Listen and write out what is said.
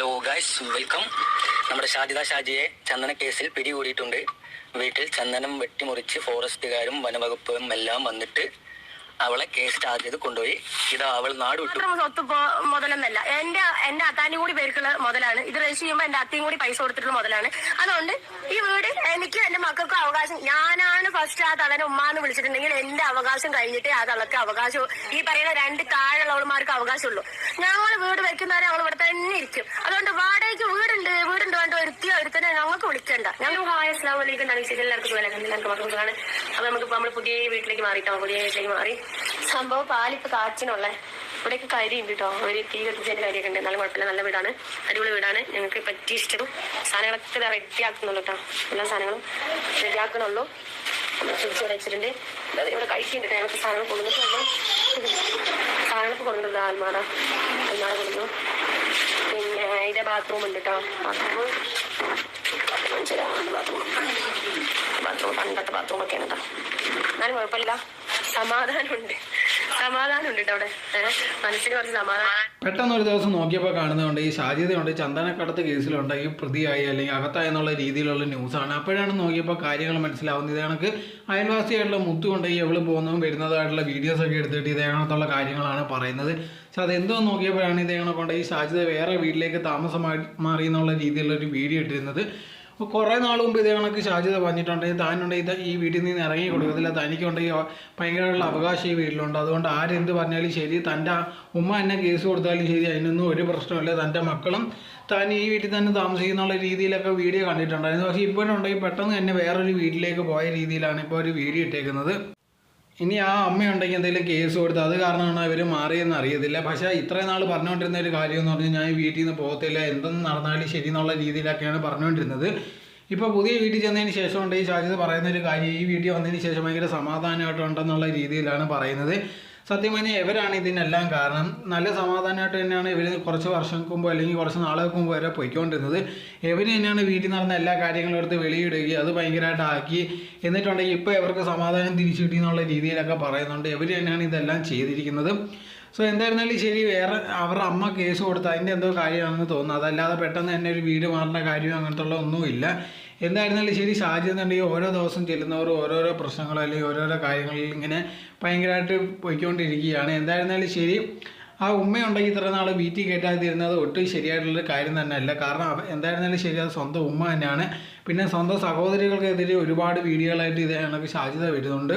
Hello guys welcome നമ്മുടെ ഷാജിദ ഷാജിയെ ചന്ദന കേസിൽ പിടികൂടിയിട്ടുണ്ട്. വീട്ടിൽ ചന്ദനം വെട്ടിമുറിച്ച് ഫോറസ്റ്റുകാരും വനവകുപ്പും എല്ലാം വന്നിട്ട് അവളെ കേസ് സ്റ്റാർട്ട് ചെയ്ത് കൊണ്ടുപോയി. ഇതാ അവൾ നാട് വിട്ടു. സ്വത്ത് മുതലൊന്നല്ല. എന്റെ എന്റെ അത്താനും കൂടി പേർക്കുള്ള മുതലാണ്. ഇത് രജിസ്റ്റർ ചെയ്യുമ്പോൾ എന്റെ അത്തയും കൂടി പൈസ കൊടുത്തിട്ടുള്ള മുതലാണ്. അതുകൊണ്ട് ഈ വീട് എനിക്ക് എന്റെ മക്കൾക്കും അവകാശം. ഞാനാണ് ഫസ്റ്റ് ആ തളനെ ഉമ്മാന്ന് വിളിച്ചിട്ടുണ്ടെങ്കിൽ എന്റെ അവകാശം കഴിഞ്ഞിട്ടേ ആ തളക്ക് അവകാശം ഈ പറയുന്ന രണ്ട് താഴെയുള്ളവന്മാർക്ക് അവകാശമുള്ളൂ ഞങ്ങൾ വീട് വെക്കുന്നവരെ ഞങ്ങൾ ഇവിടെ തന്നെ ഇരിക്കും. അതുകൊണ്ട് വാടകയ്ക്ക് വീടുണ്ട്. വീടുണ്ട് വേണ്ട ഒരുത്തിയോ ഒരുത്തനെ ഞങ്ങൾക്ക് വിളിക്കണ്ട. ഞങ്ങൾ ഹായ് അസ്ലാം വലൈക്കും നനീസിൽ എല്ലാവർക്കും എല്ലാവർക്കും മക്കൾക്കാണ് അപ്പൊ നമുക്ക് നമ്മൾ പുതിയ വീട്ടിലേക്ക് മാറിയിട്ടോ പുതിയ വീട്ടിലേക്ക് മാറി. സംഭവം പാലിപ്പ് കാച്ചിനുള്ള ഇവിടെയൊക്കെ കരിയുണ്ട് കേട്ടോ. ഒരു തീ കത്തിച്ചതിന്റെ കാര്യമൊക്കെ ഉണ്ട്. നല്ല കുഴപ്പമില്ല. നല്ല വീടാണ്. അടിപൊളി വീടാണ്. ഞങ്ങൾക്ക് പറ്റിയ ഇഷ്ടവും സാധനങ്ങളൊക്കെ റെഡി ആക്കുന്നുള്ളൂ കേട്ടോ. എല്ലാ സാധനങ്ങളും റെഡി ഫ്രിഡ്ജ് ഇവിടെ കഴിക്കുന്നുണ്ട് സാധനങ്ങൾ കൊണ്ടുവന്നിട്ടുള്ളൂ സാധനങ്ങൾക്ക് കൊണ്ടുവന്നത് ആൽമാറ ആൽമാറ കൊടുക്കുന്നു പിന്നെ ഇതിന്റെ ബാത്റൂം ഉണ്ട് കേട്ടോ ബാത്റൂം ബാത്റൂം പണ്ടത്തെ ബാത്റൂം ഒക്കെയാണ് കേട്ടോ എന്നാലും കുഴപ്പമില്ല. സമാധാനമുണ്ട്. അവിടെ. മനസ്സിന് കുറച്ച് സമാധാനം. പെട്ടെന്ന് ഒരു ദിവസം നോക്കിയപ്പോൾ കാണുന്നതുകൊണ്ട് ഈ സാധ്യതയുണ്ട് ചന്ദനക്കടത്ത് കേസിലുണ്ട് ഈ പ്രതിയായി അല്ലെങ്കിൽ അകത്തായെന്നുള്ള രീതിയിലുള്ള ന്യൂസാണ്. അപ്പോഴാണ് നോക്കിയപ്പോൾ കാര്യങ്ങൾ മനസ്സിലാവുന്നത്. ഇതേക്ക് അയൽവാസിയായിട്ടുള്ള മുത്തുകൊണ്ട് ഈ എവിടെ പോകുന്നതും വരുന്നതായിട്ടുള്ള വീഡിയോസ് ഒക്കെ എടുത്തിട്ട് ഇതേണത്തുള്ള കാര്യങ്ങളാണ് പറയുന്നത്. പക്ഷെ അതെന്തോ നോക്കിയപ്പോഴാണ് ഇതേണ കൊണ്ട് ഈ സാധ്യത വേറെ വീട്ടിലേക്ക് താമസമായി മാറി എന്നുള്ള രീതിയിലുള്ള ഒരു വീഡിയോ ഇട്ടിരുന്നത്. അപ്പോൾ കുറേ നാൾ മുമ്പ് ഇതേ കണക്ക് ഷാജിത പറഞ്ഞിട്ടുണ്ടെങ്കിൽ താനുണ്ടെങ്കിൽ ഈ വീട്ടിൽ നിന്ന് ഇറങ്ങി കൊടുക്കത്തില്ല തനിക്കുണ്ടെങ്കിൽ ഭയങ്കരമുള്ള അവകാശം ഈ വീട്ടിലുണ്ട്. അതുകൊണ്ട് ആരെന്ത് പറഞ്ഞാലും ശരി തന്റെ ഉമ്മ എന്നെ കേസ് കൊടുത്താലും ശരി അതിനൊന്നും ഒരു പ്രശ്നമില്ല തന്റെ മക്കളും താൻ ഈ വീട്ടിൽ തന്നെ താമസിക്കുന്നുള്ള രീതിയിലൊക്കെ വീഡിയോ കണ്ടിട്ടുണ്ടായിരുന്നു. പക്ഷേ ഇപ്പോഴുണ്ടെങ്കിൽ പെട്ടെന്ന് തന്നെ വേറൊരു വീട്ടിലേക്ക് പോയ രീതിയിലാണ് ഇപ്പോൾ ഒരു വീഡിയോ ഇട്ടേക്കുന്നത്. ഇനി ആ അമ്മയുണ്ടെങ്കിൽ എന്തെങ്കിലും കേസ് കൊടുത്ത് അത് കാരണമാണ് ഇവർ മാറിയെന്ന് അറിയത്തില്ല. പക്ഷേ ഇത്രയും നാൾ പറഞ്ഞുകൊണ്ടിരുന്ന ഒരു കാര്യം എന്ന് പറഞ്ഞാൽ ഞാൻ വീട്ടിൽ നിന്ന് പോകത്തില്ല. എന്തെന്ന് നടന്നാലും ശരി എന്നുള്ള രീതിയിലൊക്കെയാണ് പറഞ്ഞുകൊണ്ടിരുന്നത്. ഇപ്പോൾ പുതിയ വീട്ടിൽ ചെന്നതിന് ശേഷം ഉണ്ട് ഈ സാധ്യത പറയുന്ന ഒരു കാര്യം ഈ വീഡിയോ വന്നതിന് ശേഷം ഭയങ്കര സമാധാനമായിട്ടുണ്ടെന്നുള്ള രീതിയിലാണ് പറയുന്നത്. സത്യം പറഞ്ഞാൽ ഇവരാണ് ഇതിനെല്ലാം കാരണം. നല്ല സമാധാനമായിട്ട് തന്നെയാണ് ഇവർ കുറച്ച് വർഷങ്ങൾക്ക് മുമ്പ് അല്ലെങ്കിൽ കുറച്ച് നാളുകൾക്ക് മുമ്പ് വരെ പോയിക്കൊണ്ടിരുന്നത്. ഇവർ തന്നെയാണ് വീട്ടിൽ നടന്ന എല്ലാ കാര്യങ്ങളും എടുത്ത് വെളിയിടുകയും അത് ഭയങ്കരമായിട്ട് ആക്കി. എന്നിട്ടുണ്ടെങ്കിൽ ഇപ്പോൾ ഇവർക്ക് സമാധാനം തിരിച്ചു കിട്ടി എന്നുള്ള രീതിയിലൊക്കെ പറയുന്നുണ്ട്. ഇവർ തന്നെയാണ് ഇതെല്ലാം ചെയ്തിരിക്കുന്നത്. സോ എന്തായിരുന്നാലും ശരി വേറെ അവരുടെ അമ്മ കേസ് കൊടുത്ത് അതിന്റെ എന്തോ കാര്യമാണെന്ന് തോന്നുന്നു. അതല്ലാതെ പെട്ടെന്ന് തന്നെ ഒരു വീട് മാറേണ്ട കാര്യം അങ്ങനത്തെ ഉള്ള ഒന്നുമില്ല. എന്തായിരുന്നാലും ശരി ഷാജി എന്നുണ്ടെങ്കിൽ ഓരോ ദിവസം ചെല്ലുന്നവർ ഓരോരോ പ്രശ്നങ്ങൾ അല്ലെങ്കിൽ ഓരോരോ കാര്യങ്ങളിൽ ഇങ്ങനെ ഭയങ്കരമായിട്ട് പോയിക്കൊണ്ടിരിക്കുകയാണ്. എന്തായിരുന്നാലും ശരി ആ ഉമ്മയുണ്ടെങ്കിൽ ഇത്ര നാൾ വീട്ടിൽ കയറ്റാതിരുന്നത് ഒട്ടും ശരിയായിട്ടുള്ളൊരു കാര്യം തന്നെയല്ല. കാരണം എന്തായിരുന്നാലും ശരി അത് സ്വന്തം ഉമ്മ തന്നെയാണ്. പിന്നെ സ്വന്തം സഹോദരികൾക്കെതിരെ ഒരുപാട് വീഡിയോകളായിട്ട് ഇത് കണക്ക് ഷാജിത വരുന്നുണ്ട്.